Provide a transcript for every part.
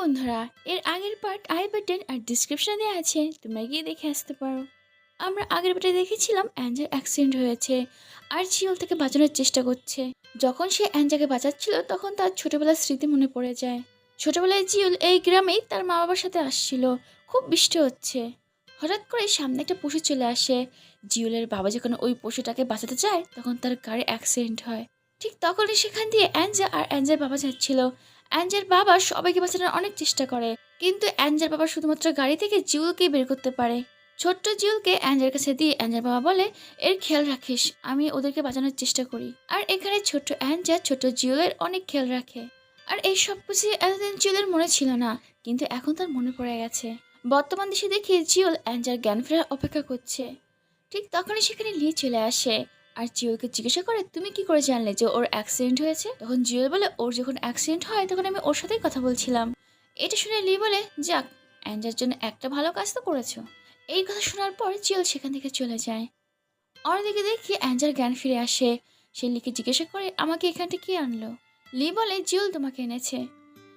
বন্ধুরা, এর আগের পার্ট আই বাটন আর ডিসক্রিপশনে দেওয়া আছে, তোমরা গিয়ে দেখে আসতে পারো। আমরা আগের পার্টে দেখেছিলাম অ্যাঞ্জার অ্যাক্সিডেন্ট হয়েছে, আর জিওল থেকে বাঁচানোর চেষ্টা করছে। যখন সে অ্যাঞ্জাকে বাঁচাচ্ছিল, তখন তার ছোটবেলার স্মৃতি মনে পড়ে যায়। ছোটবেলায় জিওল এই গ্রামেই তার মা বাবার সাথে আসছিল, খুব বৃষ্টি হচ্ছে। হঠাৎ করে সামনে একটা পশু চলে আসে। জিওলের বাবা যখন ওই পশুটাকে বাঁচাতে চায় তখন তার গাড়ি অ্যাক্সিডেন্ট হয়। ঠিক তখনই সেখান দিয়ে অ্যাঞ্জা আর অ্যাঞ্জার বাবা যাচ্ছিল। অ্যাঞ্জের বাবা সবাইকে বাঁচানোর অনেক চেষ্টা করে, কিন্তু অ্যাঞ্জের বাবা শুধুমাত্র গাড়ি থেকে জিউলকে বের করতে পারে। ছোট্ট জিউলকে অ্যাঞ্জের কাছে দিয়ে অ্যাঞ্জের বাবা বলে, এর খেয়াল রাখিস, আমি ওদেরকে বাঁচানোর চেষ্টা করি। আর এখানে ছোট্ট অ্যাঞ্জা ছোট্ট জিউলের অনেক খেয়াল রাখে। আর এই সব কিছু এতদিন জিউলের মনে ছিল না, কিন্তু এখন তার মনে পড়ে গেছে। বর্তমান দেশে দেখি জিউল অ্যাঞ্জার জ্ঞান ফেরার অপেক্ষা করছে। ঠিক তখনই সেখানে লি চলে আসে। আর জিওলকে জিজ্ঞাসা করে, তুমি কি করে জানলে যে ওর অ্যাক্সিডেন্ট হয়েছে? তখন জিওল বলে, ওর যখন অ্যাক্সিডেন্ট হয়, তখন আমি ওর সাথেই কথা বলছিলাম। এটা শুনে লি বলে, যাক, অ্যাঞ্জার জন্য একটা ভালো কাজ তো করেছ। এই কথা শোনার পর জিওল সেখান থেকে চলে যায়। অন্যদিকে দেখি অ্যাঞ্জার জ্ঞান ফিরে আসে। সে লিকে জিজ্ঞাসা করে, আমাকে এখানটা কে আনলো? লি বলে জিওল তোমাকে এনেছে।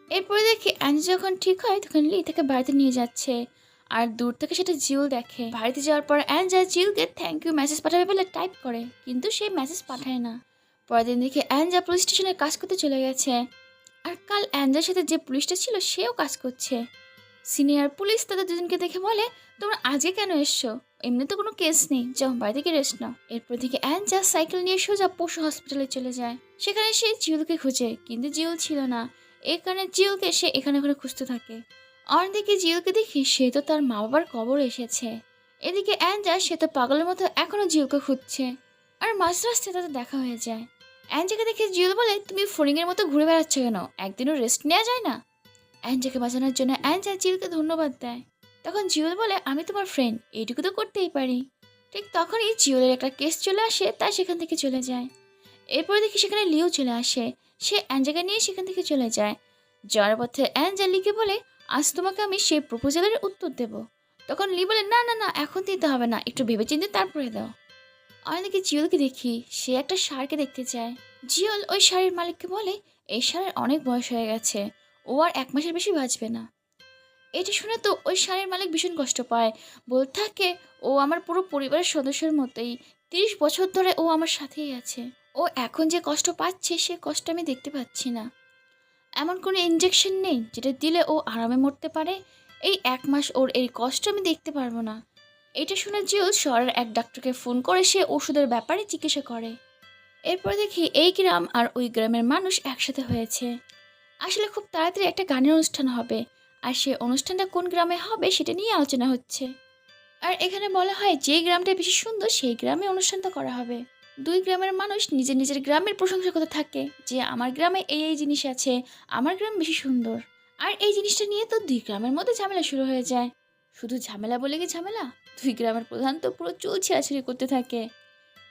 এরপরে দেখি অ্যাঞ্জা যখন ঠিক হয়, তখন লি তাকে বাড়িতে নিয়ে যাচ্ছে। আর দূর থেকে সেটা জিউল দেখে। বাড়িতে যাওয়ার পর অ্যাঞ্জা জিউলকে থ্যাংক ইউ মেসেজ পাঠাবে বলে টাইপ করে, কিন্তু সে মেসেজ পাঠায় না। পরের দিন দেখে অ্যাঞ্জা পুলিশ স্টেশনে কাজ করতে চলে গেছে। আর কাল অ্যাঞ্জার সাথে যে পুলিশটা ছিল, সেও কাজ করছে। সিনিয়র পুলিশ তাদের দুজনকে দেখে বলে, তোমরা আজকে কেন এসছো? এমনি তো কোনো কেস নেই। যাও বাড়ি থেকে রেস্ট নাও। এরপর থেকে অ্যাঞ্জা সাইকেল নিয়ে সোজা পশু হসপিটালে চলে যায়। সেখানে সে জিউলকে খুঁজে, কিন্তু জিউল ছিল না। এই কারণে জিউলকে সে এখানে ওখানে খুঁজতে থাকে। অন্যদিকে জিওকে দেখি সে তো তার মা বাবার কবর এসেছে। এদিকে অ্যাঞ্জা, সে তো পাগলের মতো এখনও জিওকে খুঁজছে। আর মাঝ তাদের দেখা হয়ে যায়। অ্যাঞ্জাকে দেখে জিওল বলে, তুমি ফড়িংয়ের মতো ঘুরে বেড়াচ্ছ কেন? একদিনও রেস্ট নেওয়া যায় না? অ্যাঞ্জাকে বাঁচানোর জন্য অ্যাঞ্জা জিওলকে ধন্যবাদ দেয়। তখন জিওল বলে, আমি তোমার ফ্রেন্ড এইটুকু তো করতেই পারি। ঠিক তখনই জিওলের একটা কেস চলে আসে, তাই সেখান থেকে চলে যায়। এরপরে দেখি সেখানে লিও চলে আসে। সে অ্যাঞ্জাকে নিয়ে সেখান থেকে চলে যায়। যাওয়ার পথে অ্যাঞ্জা লিকে বলে আজ তোমাকে আমি সেই প্রপোজালের উত্তর দেব। তখন লি বলে, না না না, এখন দিতে হবে না, একটু ভেবেচিন্তে তারপরে দাও। আমি অনেকে জিওলকে দেখি, সে একটা সারকে দেখতে চায়। জিওল ওই শাড়ির মালিককে বলে, এই ষাঁড়ের অনেক বয়স হয়ে গেছে, ও আর এক মাসের বেশি বাঁচবে না। এটা শুনে তো ওই শাড়ির মালিক ভীষণ কষ্ট পায়। বলতে থাকে, ও আমার পুরো পরিবারের সদস্যের মতোই, তিরিশ বছর ধরে ও আমার সাথেই আছে। ও এখন যে কষ্ট পাচ্ছে, সে কষ্ট আমি দেখতে পাচ্ছি না। এমন কোনো ইঞ্জেকশন নেই যেটা দিলে ও আরামে মরতে পারে? এই এক মাস ওর এই কষ্ট আমি দেখতে পারব না। এটা শুনে জিও শহরের এক ডাক্তারকে ফোন করে সে ওষুধের ব্যাপারে জিজ্ঞাসা করে। এরপর দেখি এই গ্রাম আর ওই গ্রামের মানুষ একসাথে হয়েছে। আসলে খুব তাড়াতাড়ি একটা গানের অনুষ্ঠান হবে। আর সে অনুষ্ঠানটা কোন গ্রামে হবে সেটা নিয়ে আলোচনা হচ্ছে। আর এখানে বলা হয় যে গ্রামটা বেশি সুন্দর, সেই গ্রামে অনুষ্ঠানটা করা হবে। দুই গ্রামের মানুষ নিজের নিজের গ্রামের প্রশংসা করতে থাকে যে আমার গ্রামে এই এই জিনিস আছে, আমার গ্রাম বেশি সুন্দর। আর এই জিনিসটা নিয়ে তো দুই গ্রামের মধ্যে ঝামেলা শুরু হয়ে যায়। শুধু ঝামেলা বলে কি ঝামেলা? দুই গ্রামের প্রধান তো পুরো চুল ছিঁড়াছিড়ি করতে থাকে।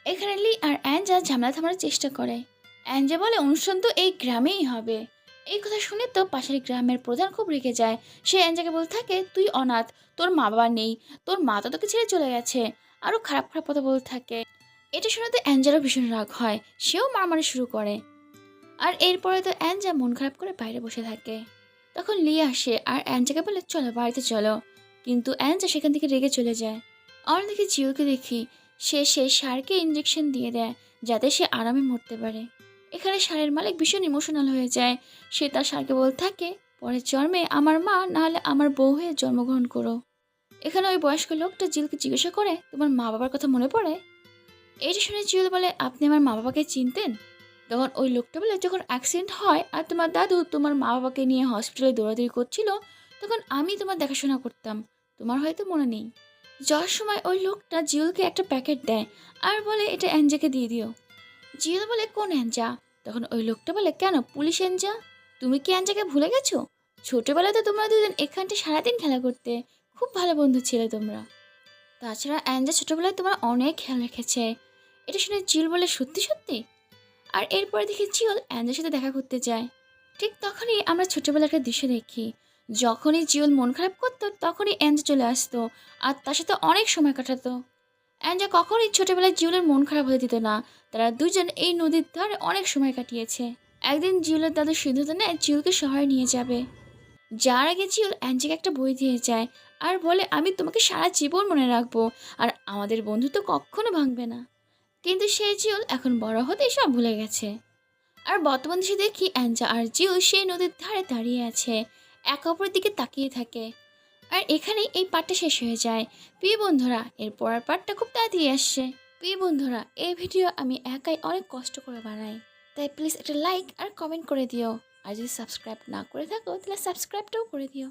এখানে লি আর অ্যাঞ্জা ঝামেলা থামার চেষ্টা করে। অ্যাঞ্জা বলে, অনুষ্ঠান তো এই গ্রামেই হবে। এই কথা শুনে তো পাশের গ্রামের প্রধান খুব রেগে যায়। সে অ্যাঞ্জাকে বলতে থাকে, তুই অনাথ, তোর মা বাবা নেই, তোর মা তো তোকে ছেড়ে চলে গেছে। আরও খারাপ খারাপ কথা বলতে থাকে। এটা শুনে তো অ্যাঞ্জারও ভীষণ রাগ হয়। সেও মারামারি শুরু করে। আর এরপরে তো অ্যাঞ্জা মন খারাপ করে বাইরে বসে থাকে। তখন লি আসে আর অ্যাঞ্জাকে বলে, চলো, বাড়িতে চলো। কিন্তু অ্যাঞ্জা সেখান থেকে রেগে চলে যায়। অন্যদিকে জিওকে দেখি, সে সেই সারকে ইঞ্জেকশন দিয়ে দেয়, যাতে সে আরামে মরতে পারে। এখানে সারের মালিক ভীষণ ইমোশনাল হয়ে যায়। সে তার সারকে বলতে থাকে, পরের জন্মে আমার মা, নাহলে আমার বউ হয়ে জন্মগ্রহণ করো। এখানে ওই বয়স্ক লোকটা জিলকে জিজ্ঞাসা করে, তোমার মা বাবার কথা মনে পড়ে? এইটা শুনে জিউল বলে, আপনি আমার মা বাবাকে চিনতেন? তখন ওই লোকটা বলে, যখন অ্যাক্সিডেন্ট হয় আর তোমার দাদু তোমার মা বাবাকে নিয়ে হসপিটালে দৌড়াদৌড়ি করছিল, তখন আমি তোমার দেখাশোনা করতাম। তোমার হয়তো মনে নেই। যাওয়ার সময় ওই লোকটা জিউলকে একটা প্যাকেট দেয় আর বলে, এটা অ্যাঞ্জাকে দিয়ে দিও। জিউল বলে, কোন অ্যাঞ্জা তখন ওই লোকটা বলে, কেন, পুলিশ অ্যাঞ্জা তুমি কি অ্যাঞ্জাকে ভুলে গেছো? ছোটোবেলাতে তোমরা দুজন এখানটা সারাদিন খেলা করতে। খুব ভালো বন্ধু ছিলে তোমরা। তাছাড়া অ্যাঞ্জা ছোটোবেলায় তোমার অনেক খেয়াল রেখেছে এটা শুনে জিল বলে, সত্যি সত্যি? আর এরপরে দেখি জিওল অ্যাঞ্জের সাথে দেখা করতে যায়। ঠিক তখনই আমরা ছোটোবেলার একটা দৃশ্য দেখি। যখনই জিওল মন খারাপ করতো, তখনই অ্যাঞ্জা চলে আসতো আর তার সাথে অনেক সময় কাটাতো। অ্যাঞ্জা কখনই ছোটোবেলায় জিওলের মন খারাপ হতে দিত না। তারা দুজন এই নদীর ধারে অনেক সময় কাটিয়েছে। একদিন জিওলের দাদু সিদ্ধান্ত নেয় জিওলকে শহরে নিয়ে যাবে। যার আগে জিওল অ্যাঞ্জিকে একটা বই দিয়ে যায় আর বলে, আমি তোমাকে সারা জীবন মনে রাখব আর আমাদের বন্ধুত্ব কখনো ভাঙবে না। কিন্তু সেই জিওল এখন বড় হতে সব ভুলে গেছে। আর বর্তমান সে দেখি অ্যাঞ্জা আর জিও সেই নদীর ধারে দাঁড়িয়ে আছে, এক অপরের দিকে তাকিয়ে থাকে। আর এখানেই এই পার্টটা শেষ হয়ে যায়। প্রিয় বন্ধুরা এর পরের পার্টটা খুব তাড়াতাড়ি আসছে। প্রিয় বন্ধুরা, এই ভিডিও আমি একাই অনেক কষ্ট করে বানাই। তাই প্লিজ একটা লাইক আর কমেন্ট করে দিও। আর যদি সাবস্ক্রাইব না করে থাকো, তাহলে সাবস্ক্রাইবটাও করে দিও।